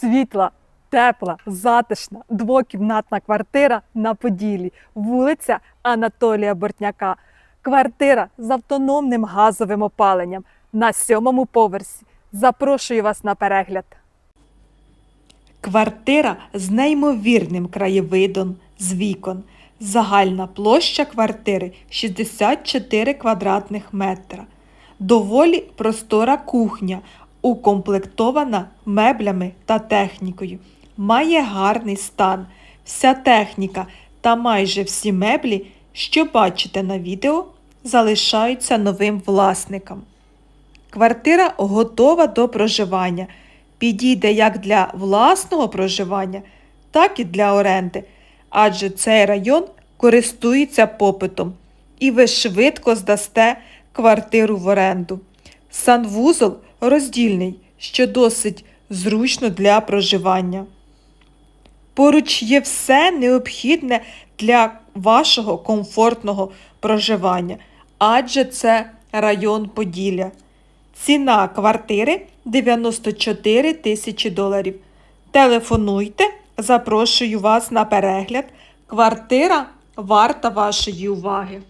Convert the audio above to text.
Світла, тепла, затишна, двокімнатна квартира на Поділі, вулиця Анатолія Бортняка. Квартира з автономним газовим опаленням на сьомому поверсі. Запрошую вас на перегляд. Квартира з неймовірним краєвидом з вікон. Загальна площа квартири 64 квадратних метра. Доволі простора кухня, укомплектована меблями та технікою. Має гарний стан. Вся техніка та майже всі меблі, що бачите на відео, залишаються новим власникам. Квартира готова до проживання. Підійде як для власного проживання, так і для оренди, адже цей район користується попитом і ви швидко здасте квартиру в оренду. Санвузол роздільний, що досить зручно для проживання. Поруч є все необхідне для вашого комфортного проживання, адже це район Поділля. Ціна квартири 94 тисячі доларів. Телефонуйте, запрошую вас на перегляд. Квартира варта вашої уваги.